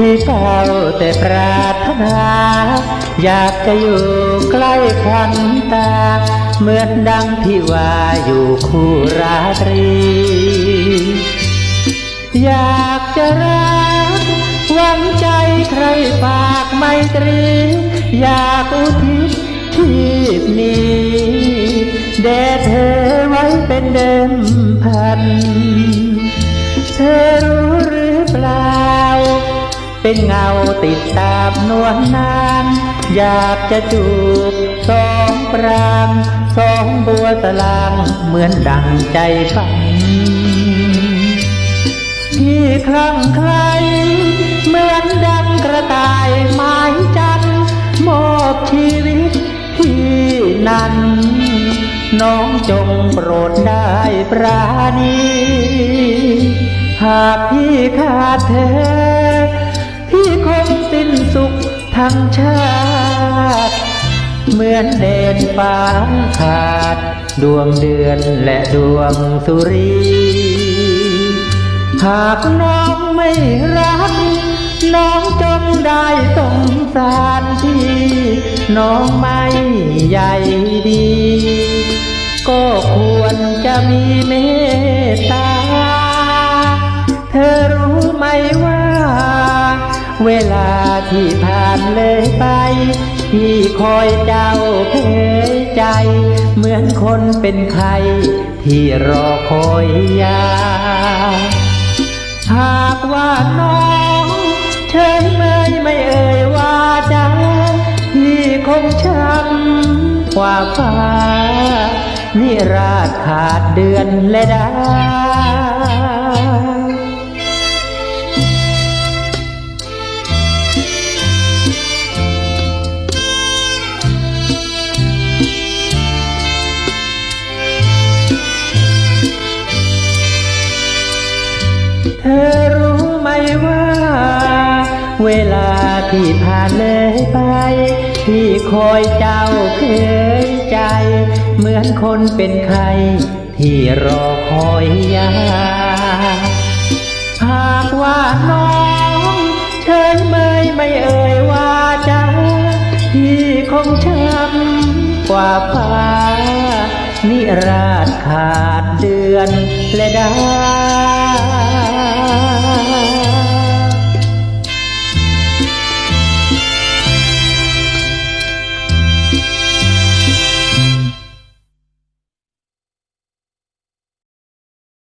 ที่เฝ้าแต่ปรารถนา อยากจะอยู่ใกล้ควันตา เหมือนดังที่ว่าอยู่คู่ราตรี อยากจะรักหวังใจใครฝากไมตรี อยากอุทิศชีพนี้แด่เธอไว้เป็นเดิมพัน เธอรู้หรือ เป็นเงาติดตามนวลนานอยากจะจูบสองปรางสองบัวตะลางเหมือนดังใจฝัน ที่คลั่งไคล้เหมือนดังกระต่ายไม้จันมอบชีวิตที่นั้นน้องจงโปรดได้ปราณี หากพี่ขาดเธอ ขทั้งชาติ เหมือนเดนฟ้าขาด ดวงเดือนและดวงสุรี หากน้องไม่รัก น้องจงได้สงสารพี่น้องไม่ใหญ่ดี ก็ควรจะมีเมต เวลาที่ผ่านเลยไปที่คอยเจ้าเพยใจ เหมือนคนเป็นใคร ที่รอคอยยา หากว่าน้องเฉยเมยไม่เอ่ยว่าจะที่คงช้ำกว่าฟ้านิราชขาดเดือนและดา เวลาที่ผ่านเลยไป ที่คอยเจ้าเคยใจ เหมือนคนเป็นใคร ที่รอคอยยา หากว่าน้องเฉยเมยไม่เอ่ยว่าจะที่คงช้ำกว่าฟ้า นิราชขาดเดือนและดา